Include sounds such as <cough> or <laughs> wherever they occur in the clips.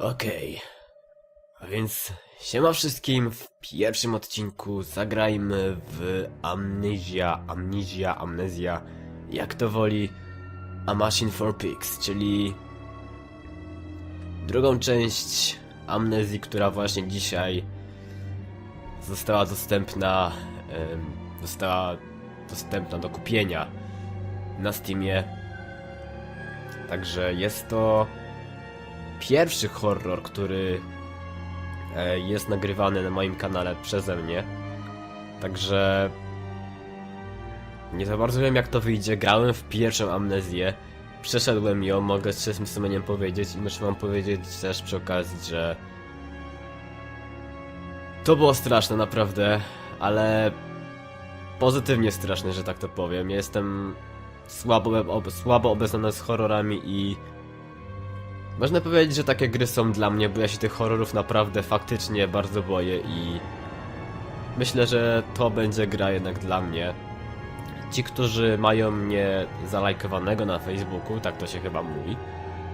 Okej. A więc siema wszystkim. W pierwszym odcinku zagrajmy w Amnesia, Amnesia, Amnezja, jak to woli, A Machine for Pigs, czyli drugą część Amnezji, która właśnie dzisiaj została dostępna, została dostępna do kupienia na Steamie. Także jest to pierwszy horror, który e, jest nagrywany na moim kanale przeze mnie. Także nie za bardzo wiem jak to wyjdzie. Grałem w pierwszą amnezję. Przeszedłem ją, mogę z czystym sumieniem powiedzieć i muszę wam powiedzieć też przy okazji, że to było straszne naprawdę, ale pozytywnie straszne, że tak to powiem. Jestem słabo, ob, słabo obeznany z horrorami i można powiedzieć, że takie gry są dla mnie, bo ja się tych horrorów naprawdę faktycznie bardzo boję i myślę, że to będzie gra jednak dla mnie. Ci, którzy mają mnie zalajkowanego na Facebooku, tak to się chyba mówi,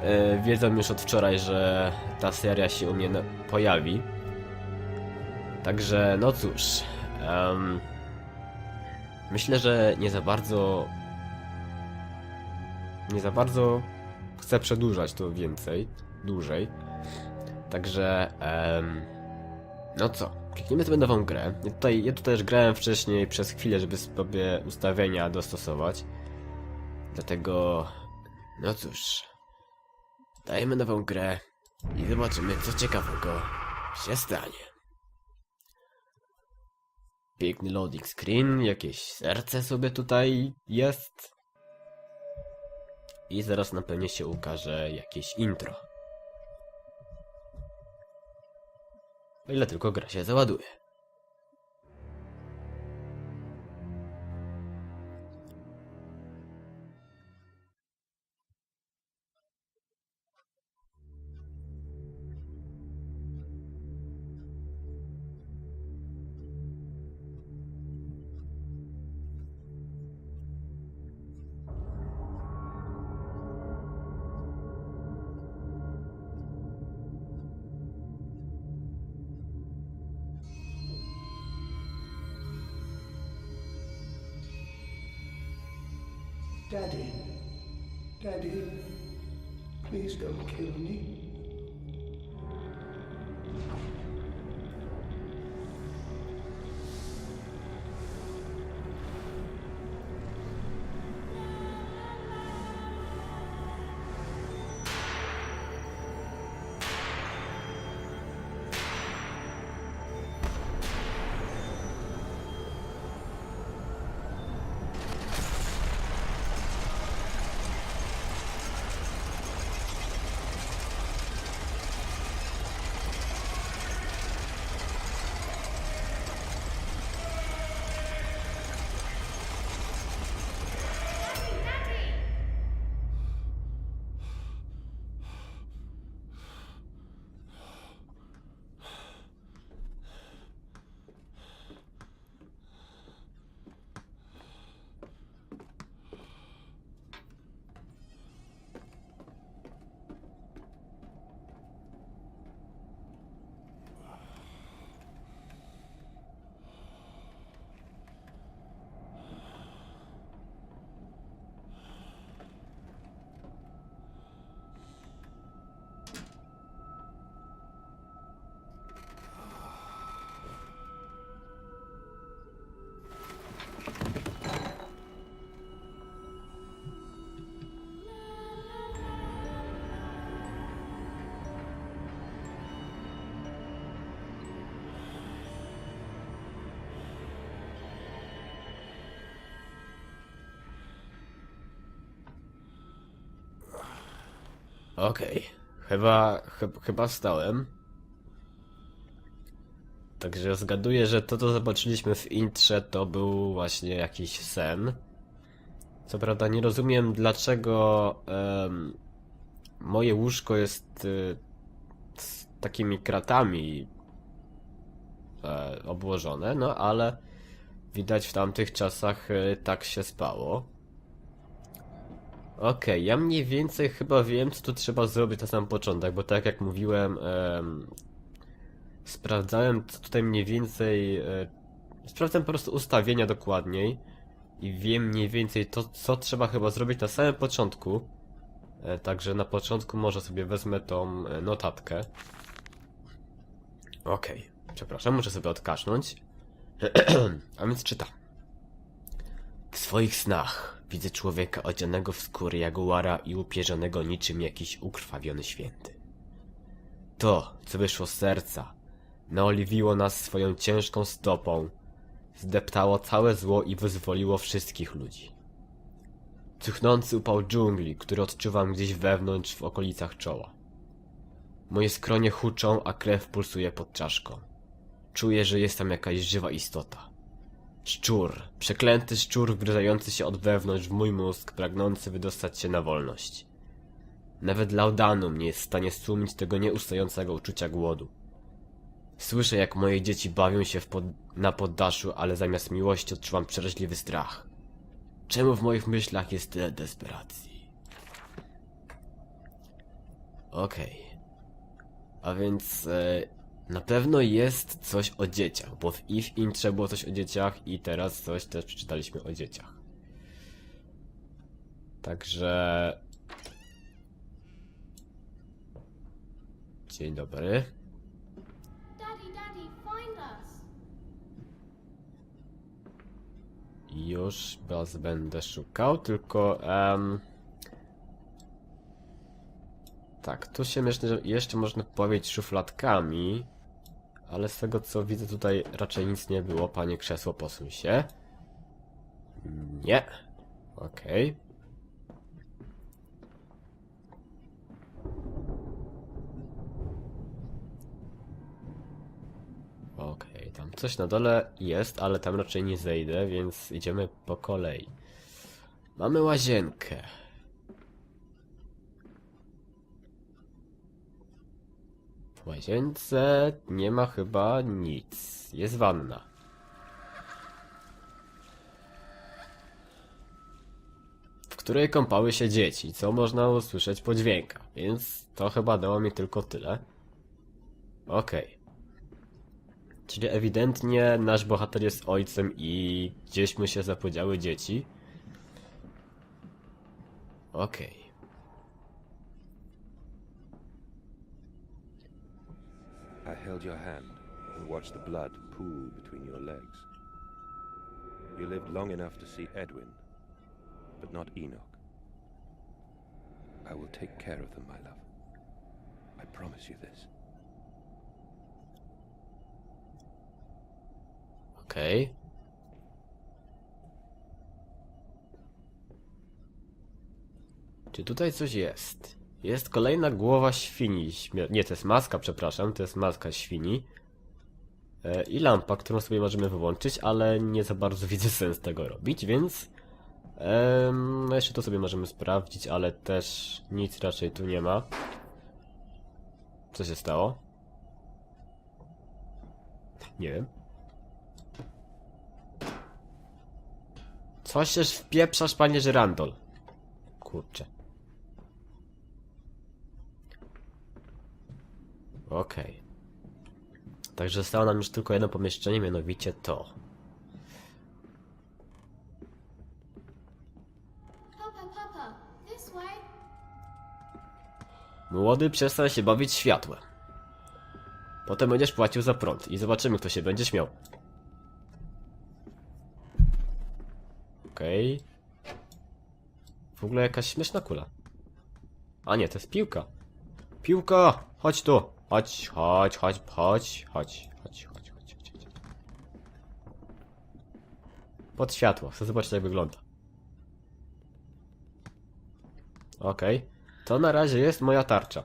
e, wiedzą już od wczoraj, że ta seria się u mnie na- pojawi. Także, no cóż, em, myślę, że nie za bardzo nie za bardzo chcę przedłużać to więcej, dłużej. Także, em, no co, klikniemy sobie nową grę. Ja tutaj, ja tutaj też grałem wcześniej przez chwilę, żeby sobie ustawienia dostosować. Dlatego, no cóż, dajemy nową grę i zobaczymy, co ciekawego się stanie. Piękny loading screen, jakieś serce sobie tutaj jest. I zaraz na pewno się ukaże jakieś intro. O ile tylko gra się załaduje. Okej, chyba, chyba, chyba stałem. Także zgaduję, że to, co zobaczyliśmy w intrze, to był właśnie jakiś sen. Co prawda nie rozumiem, dlaczego em, moje łóżko jest y, z takimi kratami e, obłożone, no ale widać w tamtych czasach y, tak się spało. Okej, ja mniej więcej chyba wiem, co tu trzeba zrobić na sam początek, bo tak jak mówiłem, em, sprawdzałem, co tutaj mniej więcej. E, sprawdzałem po prostu ustawienia dokładniej i wiem mniej więcej to, co trzeba chyba zrobić na samym początku. E, także na początku może sobie wezmę tą e, notatkę. Okej, przepraszam, muszę sobie odkasznąć. <clears throat> A więc czytam. W swoich snach widzę człowieka odzianego w skóry jaguara i upierzonego niczym jakiś ukrwawiony święty. To, co wyszło z serca, naoliwiło nas swoją ciężką stopą, zdeptało całe zło i wyzwoliło wszystkich ludzi. Cuchnący upał dżungli, który odczuwam gdzieś wewnątrz w okolicach czoła. Moje skronie huczą, a krew pulsuje pod czaszką. Czuję, że jest tam jakaś żywa istota. Szczur, przeklęty szczur wgryzający się od wewnątrz w mój mózg, pragnący wydostać się na wolność. Nawet laudanum nie jest w stanie stłumić tego nieustającego uczucia głodu. Słyszę, jak moje dzieci bawią się pod... na poddaszu, ale zamiast miłości odczuwam przeraźliwy strach. Czemu w moich myślach jest tyle desperacji? Okej. A więc e, na pewno jest coś o dzieciach, bo w if intrze było coś o dzieciach i teraz coś też przeczytaliśmy o dzieciach. Także... Dzień dobry. Już was będę szukał, tylko... em, Tak, tu się myślę, że jeszcze można powiedzieć szufladkami, ale z tego co widzę tutaj raczej nic nie było. Panie krzesło, posuń się. Nie. Okej. Okej, tam coś na dole jest, ale tam raczej nie zejdę, więc idziemy po kolei. Mamy łazienkę. W łazience nie ma chyba nic. Jest wanna. W której kąpały się dzieci, co można usłyszeć po dźwiękach, więc to chyba dało mi tylko tyle. Okej. Czyli ewidentnie nasz bohater jest ojcem i gdzieś mu się zapodziały dzieci. Okej. I held your hand and watched the blood pool between your legs. You lived long enough to see Edwin, but not Enoch. I will take care of them, my love. I promise you this. Okay. Czy tutaj coś jest? Jest kolejna głowa świni. Nie, to jest maska, przepraszam. To jest maska świni. E, I lampa, którą sobie możemy wyłączyć, ale nie za bardzo <laughs> widzę sens tego robić, więc... em, jeszcze to sobie możemy sprawdzić, ale też nic raczej tu nie ma. Co się stało? Nie wiem. Co się wpieprzasz, panie Żyrandol? Kurczę. Okej. Także zostało nam już tylko jedno pomieszczenie, mianowicie to. Młody, przestań się bawić światłem. Potem będziesz płacił za prąd i zobaczymy, kto się będzie śmiał. Okej. W ogóle jakaś śmieszna kula. A nie, to jest piłka. Piłka! Chodź tu! Chodź, chodź, chodź, chodź, chodź, chodź, chodź, chodź, chodź, chodź. Pod światło, chcę zobaczyć jak wygląda. Okej. To na razie jest moja tarcza.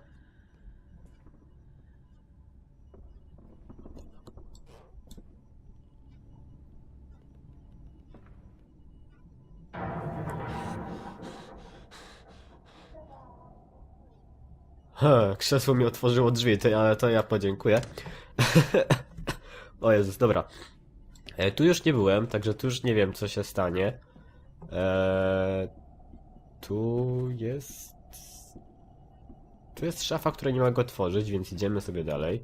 Ha, krzesło mi otworzyło drzwi, to ja, to ja podziękuję. <laughs> o Jezus, dobra. E, tu już nie byłem, także tu już nie wiem, co się stanie. E, tu jest... Tu jest szafa, która nie ma go otworzyć, więc idziemy sobie dalej.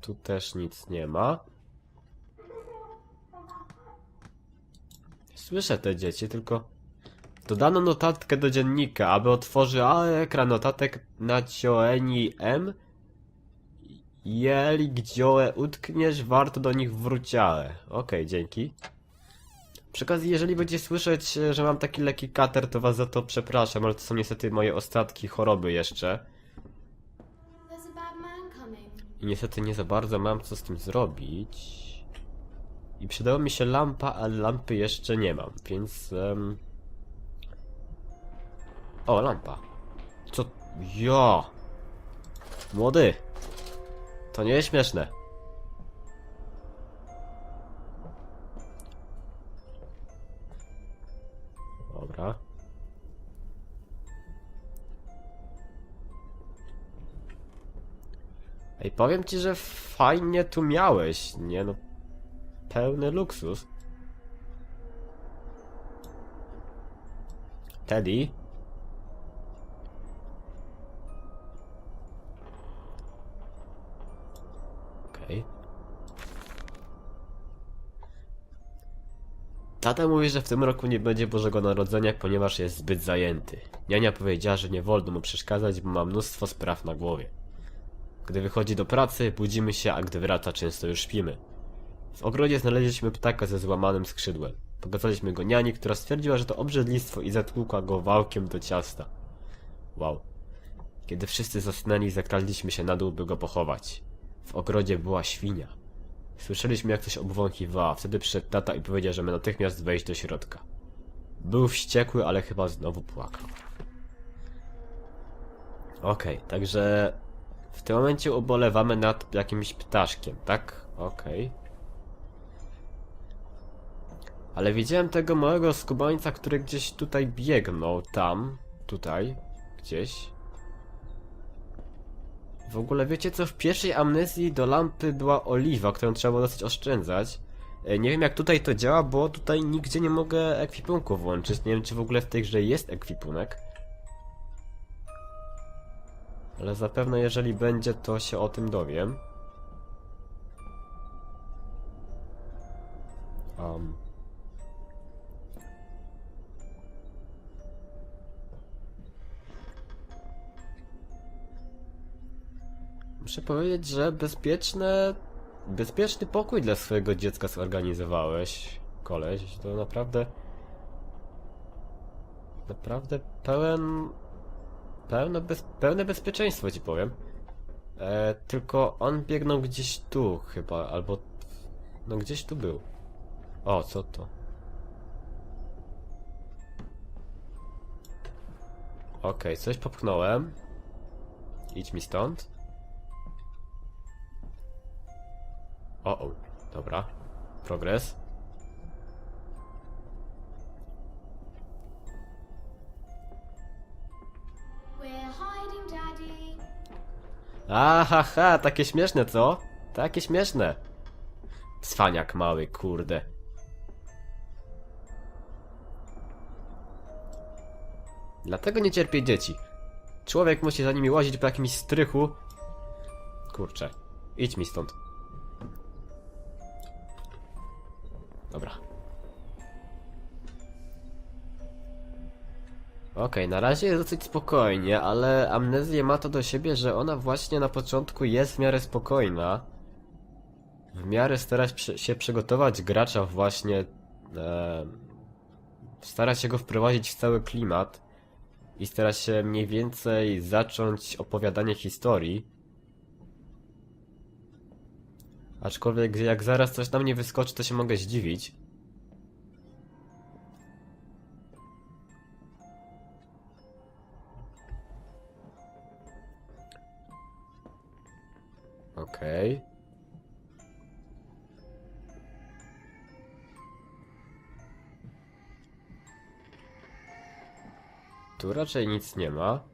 Tu też nic nie ma. Słyszę te dzieci, tylko dodano notatkę do dziennika, aby otworzy a ekran notatek na cioeni M. Jeli gdzioe utkniesz, warto do nich wróciale. Okej, dzięki. Przy okazji, jeżeli będziecie słyszeć, że mam taki lekki kater, to was za to przepraszam, ale to są niestety moje ostatki choroby jeszcze. I niestety nie za bardzo mam co z tym zrobić. I przydała mi się lampa, ale lampy jeszcze nie mam, więc... em, O, lampa. Co? Ja! Młody! To nie jest śmieszne. Dobra. Ej, powiem ci, że fajnie tu miałeś, nie no. Pełny luksus. Teddy? Okej. Tata mówi, że w tym roku nie będzie Bożego Narodzenia, ponieważ jest zbyt zajęty. Niania powiedziała, że nie wolno mu przeszkadzać, bo ma mnóstwo spraw na głowie. Gdy wychodzi do pracy, budzimy się, a gdy wraca, często już śpimy. W ogrodzie znaleźliśmy ptaka ze złamanym skrzydłem. Pokazaliśmy go niani, która stwierdziła, że to obrzydlistwo i zatłukła go wałkiem do ciasta. Wow. Kiedy wszyscy zasnęli, zakradliśmy się na dół, by go pochować. W ogrodzie była świnia. Słyszeliśmy, jak coś obwąchiwała. Wtedy przyszedł tata i powiedział, że my natychmiast wejść do środka. Był wściekły, ale chyba znowu płakał. Okej, także w tym momencie ubolewamy nad jakimś ptaszkiem, tak? Okej. Ale widziałem tego małego skubańca, który gdzieś tutaj biegnął, tam, tutaj, gdzieś. W ogóle wiecie co, w pierwszej amnezji do lampy była oliwa, którą trzeba było dosyć oszczędzać. E, Nie wiem jak tutaj to działa, bo tutaj nigdzie nie mogę ekwipunku włączyć. Nie wiem czy w ogóle w tej grze jest ekwipunek. Ale zapewne jeżeli będzie, to się o tym dowiem. Um. Muszę powiedzieć, że bezpieczne... Bezpieczny pokój dla swojego dziecka zorganizowałeś, koleś. To naprawdę... Naprawdę pełen... Pełne, bez, pełne bezpieczeństwo ci powiem. E, tylko on biegnął gdzieś tu chyba, albo... No gdzieś tu był. O, co to? Okej, coś popchnąłem. Idź mi stąd. O, o, dobra. Progres. Ahaha, takie śmieszne, co? Takie śmieszne. Cwaniak mały, kurde. Dlatego nie cierpię dzieci. Człowiek musi za nimi łazić po jakimś strychu. Kurczę. Idź mi stąd. Dobra. Okej, na razie jest dosyć spokojnie, ale amnezja ma to do siebie, że ona właśnie na początku jest w miarę spokojna. W miarę starać przy- się przygotować gracza właśnie... E, starać się go wprowadzić w cały klimat i starać się mniej więcej zacząć opowiadanie historii. Aczkolwiek jak zaraz coś na mnie wyskoczy, to się mogę zdziwić. Okej. Tu raczej nic nie ma.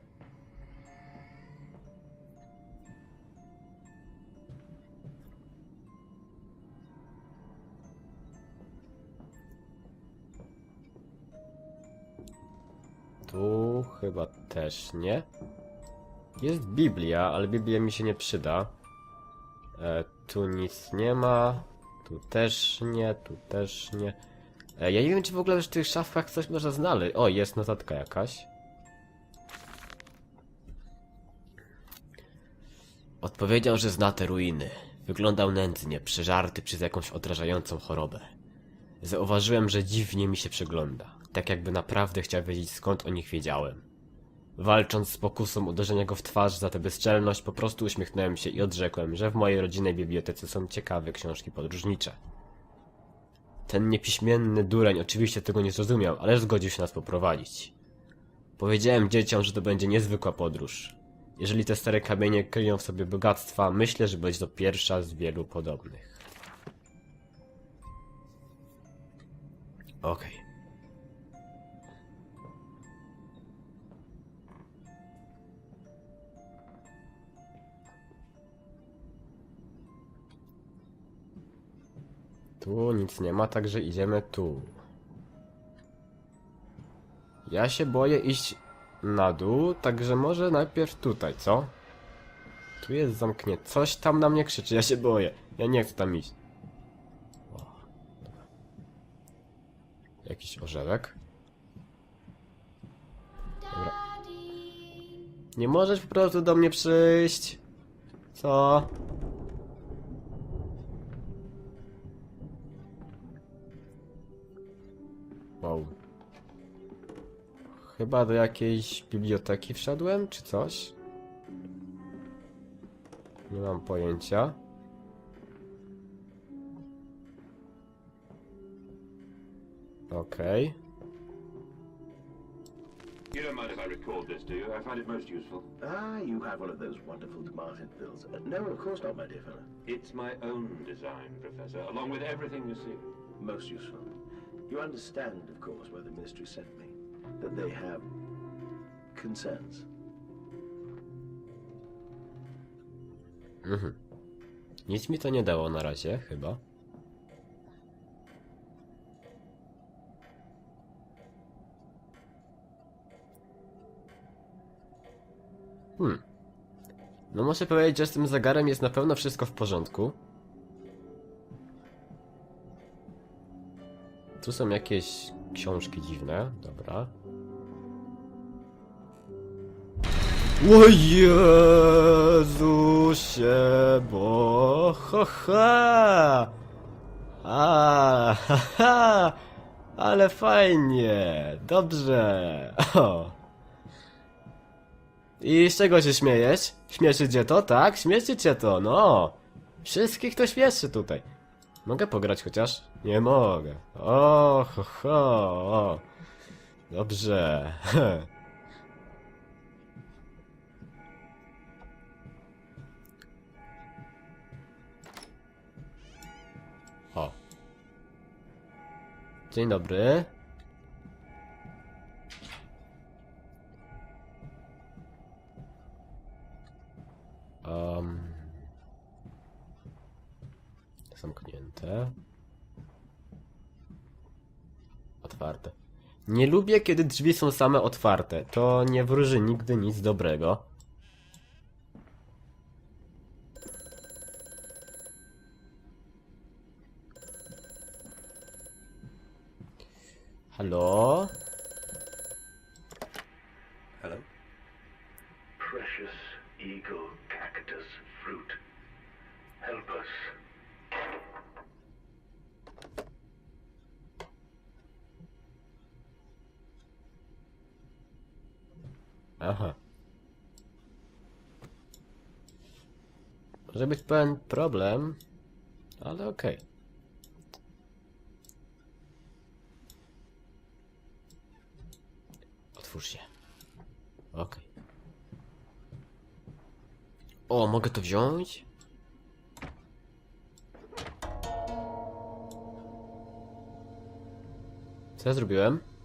Chyba też nie. Jest Biblia, ale Biblia mi się nie przyda. E, tu nic nie ma. Tu też nie, tu też nie. E, ja nie wiem, czy w ogóle w tych szafkach coś można znaleźć. O, jest notatka jakaś. Odpowiedział, że zna te ruiny. Wyglądał nędznie, przeżarty przez jakąś odrażającą chorobę. Zauważyłem, że dziwnie mi się przygląda. Tak jakby naprawdę chciał wiedzieć skąd o nich wiedziałem. Walcząc z pokusą uderzenia go w twarz za tę bezczelność, po prostu uśmiechnąłem się i odrzekłem, że w mojej rodzinnej bibliotece są ciekawe książki podróżnicze. Ten niepiśmienny dureń oczywiście tego nie zrozumiał, ale zgodził się nas poprowadzić. Powiedziałem dzieciom, że to będzie niezwykła podróż. Jeżeli te stare kamienie kryją w sobie bogactwa, myślę, że będzie to pierwsza z wielu podobnych. Okej. Tu nic nie ma, także idziemy tu. Ja się boję iść na dół, także może najpierw tutaj, co? Tu jest zamknięte. Coś tam na mnie krzyczy, ja się boję. Ja nie chcę tam iść. O, dobra. Jakiś orzełek? Daddy. Nie możesz po prostu do mnie przyjść. Co? Wow. Chyba do jakiejś biblioteki wszedłem, czy coś? Nie mam pojęcia. Okej. You don't mind if I record this, do you? I find it most useful. Ah, you have one of those wonderful Martinvilles. Uh, no, of course not, my dear fellow. It's my own design, Professor, along with everything you see. Most useful. You understand, of course, why the ministry sent me. That they have concerns. Mhm. Nic mi to nie dało na razie, chyba. Hmm. No muszę powiedzieć, że z tym zegarem jest na pewno wszystko w porządku. Tu są jakieś książki dziwne, dobra. O Jezusie, bo ha, ha. A, ha, ha. Ale fajnie, dobrze. O. I z czego się śmiejesz? Śmieszy cię to, tak? Śmieszy cię to, no. Wszystkich to śmieszy tutaj. Mogę pograć chociaż? Nie mogę. O, ho, ho. O. Dobrze. <laughs> O. Dzień dobry. Nie lubię, kiedy drzwi są same otwarte. To nie wróży nigdy nic dobrego. Aha. Może być pewien problem, ale okej. Otwórz się. Okej. O, mogę to wziąć? Co ja zrobiłem?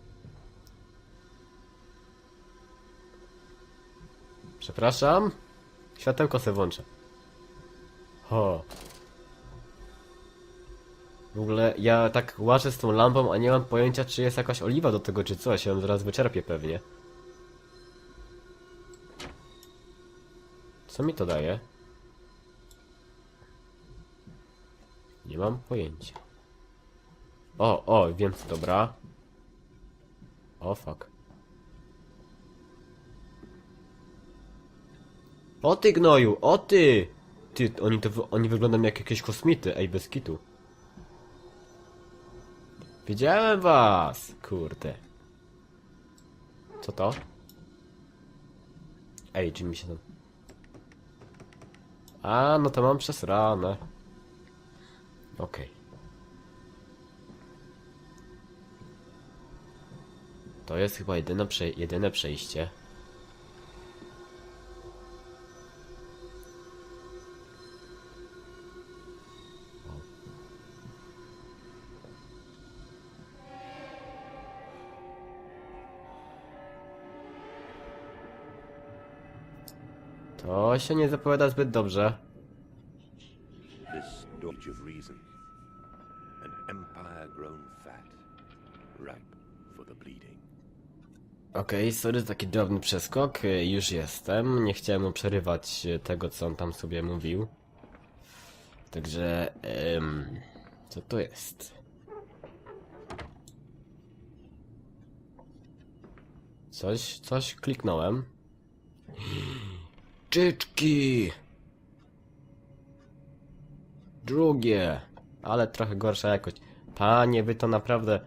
Przepraszam. Światełko se włączę. Ho. W ogóle ja tak łażę z tą lampą, a nie mam pojęcia, czy jest jakaś oliwa do tego, czy coś. Ja ją zaraz wyczerpię pewnie. Co mi to daje? Nie mam pojęcia. O, o, wiem co dobra. O, fuck. O ty gnoju, o ty! Ty, oni to, oni wyglądają jak jakieś kosmity, ej, bez kitu. Widziałem was! Kurde. Co to? Ej, czy mi się tam... A, no to mam przesrane. Okej. To jest chyba jedyne, prze jedyne przejście. To się nie zapowiada zbyt dobrze. This dodge of reason. An empire grown fat. Ripe for the bleeding. Okej, sorry za taki drobny przeskok. Już jestem. Nie chciałem mu przerywać tego, co on tam sobie mówił. Także... Co to jest? Coś, coś kliknąłem. Czyczki! Drugie! Ale trochę gorsza jakość. Panie, wy to naprawdę...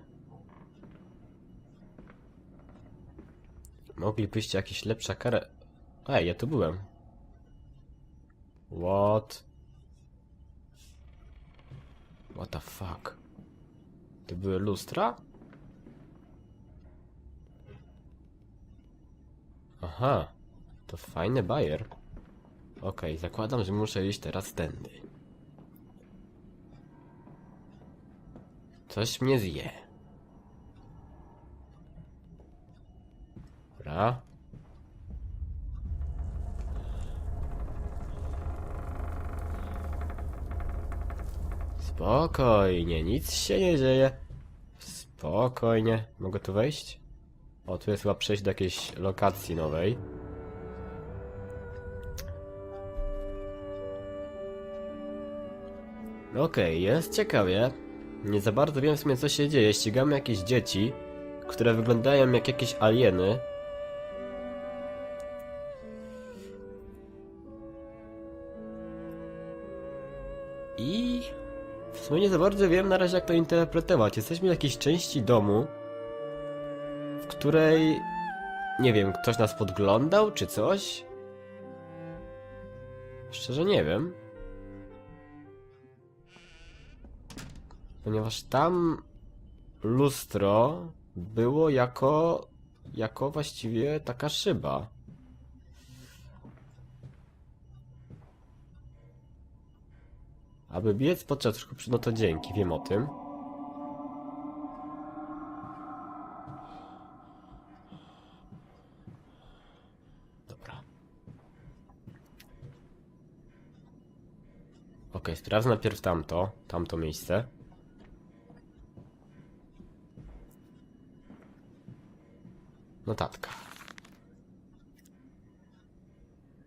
Moglibyście jakieś lepsza karę... Ej, ja tu byłem. What? What the fuck? To były lustra? Aha, to fajny bajer. Okej, zakładam, że muszę iść teraz tędy. Coś mnie zje. Dobra. Spokojnie, nic się nie dzieje. Spokojnie. Mogę tu wejść? O, tu jest chyba przejść do jakiejś lokacji nowej. Okej, jest ciekawie. Nie za bardzo wiem w sumie co się dzieje. Ścigamy jakieś dzieci, które wyglądają jak jakieś alieny. I w sumie nie za bardzo wiem na razie jak to interpretować. Jesteśmy w jakiejś części domu, w której nie wiem, ktoś nas podglądał czy coś. Szczerze nie wiem. Ponieważ tam lustro było jako jako właściwie taka szyba. Aby biec podczas ruchu no to dzięki, wiem o tym. Dobra. Okej, sprawdzę najpierw tamto, tamto miejsce. Notatka.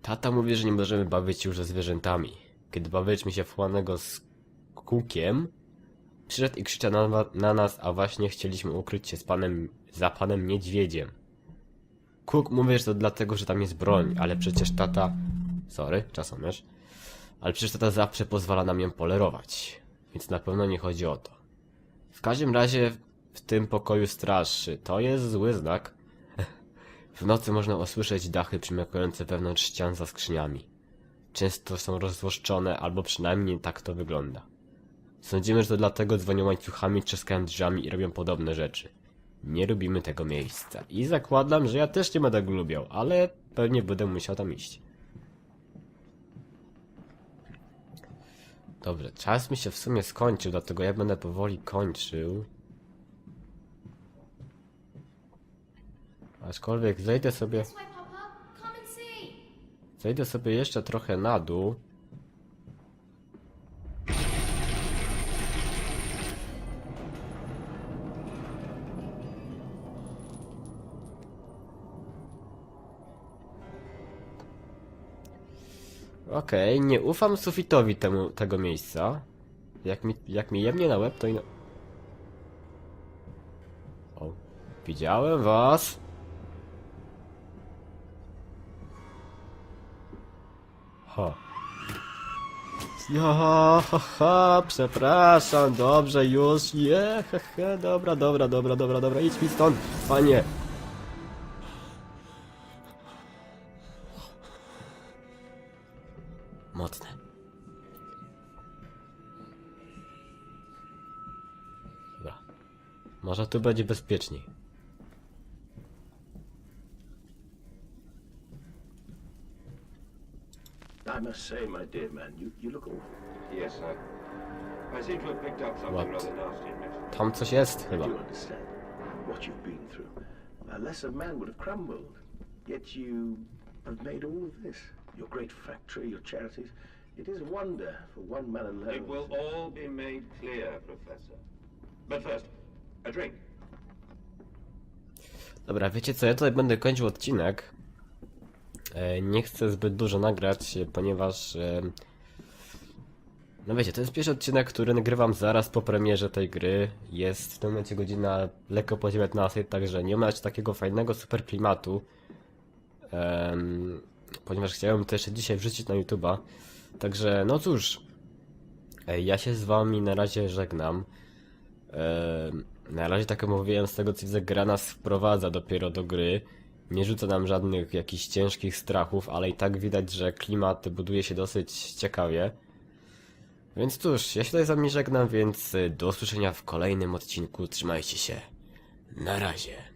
Tata mówi, że nie możemy bawić już ze zwierzętami. Kiedy bawiliśmy się w chłanego z kukiem, przyszedł i krzyczał na, na nas, a właśnie chcieliśmy ukryć się z panem, za panem niedźwiedziem. Kuk mówi, że to dlatego, że tam jest broń, ale przecież tata... Sorry, czasomierz. Ale przecież tata zawsze pozwala nam ją polerować. Więc na pewno nie chodzi o to. W każdym razie w tym pokoju straży. To jest zły znak. W nocy można usłyszeć dachy przymykające wewnątrz ścian za skrzyniami. Często są rozzłoszczone, albo przynajmniej tak to wygląda. Sądzimy, że to dlatego dzwonią łańcuchami, trzaskają drzwiami i robią podobne rzeczy. Nie lubimy tego miejsca. I zakładam, że ja też nie będę go lubiał, ale pewnie będę musiał tam iść. Dobrze, czas mi się w sumie skończył, dlatego ja będę powoli kończył. Aczkolwiek zejdę sobie, zejdę sobie jeszcze trochę na dół. Okej, nie ufam sufitowi temu, tego miejsca. Jak mi, jak mi jemnie na łeb, to i na... O, widziałem was. Ha, ha, przepraszam, dobrze, już, je, he, he, dobra, dobra, dobra, dobra, dobra, idź mi stąd, panie. Mocne. Dobra. Może tu będzie bezpieczniej. Must say, my dear man, you, you look awful. Yes, sir. I seem to have picked up something What? rather nasty in it. Tam coś jest I chyba. do understand what you've been through. A lesser man would have crumbled. Yet you have made all of this. Your great factory, your charities. It is a wonder for one man alone. It will all be made clear, Professor. But first, a drink. Dobra, wiecie co, ja tutaj będę kończył odcinek. E, nie chcę zbyt dużo nagrać, e, ponieważ... E, no wiecie, to jest pierwszy odcinek, który nagrywam zaraz po premierze tej gry. Jest w tym momencie godzina lekko po 19, także nie ma aż takiego fajnego super klimatu. Em, ponieważ chciałem to jeszcze dzisiaj wrzucić na YouTube'a. Także, no cóż, ja się z wami na razie żegnam. Em, na razie tak jak mówiłem, z tego co widzę, gra nas wprowadza dopiero do gry. Nie rzuca nam żadnych jakichś ciężkich strachów, ale i tak widać, że klimat buduje się dosyć ciekawie. Więc cóż, ja się tutaj z wami żegnam, więc y, do usłyszenia w kolejnym odcinku. Trzymajcie się. Na razie.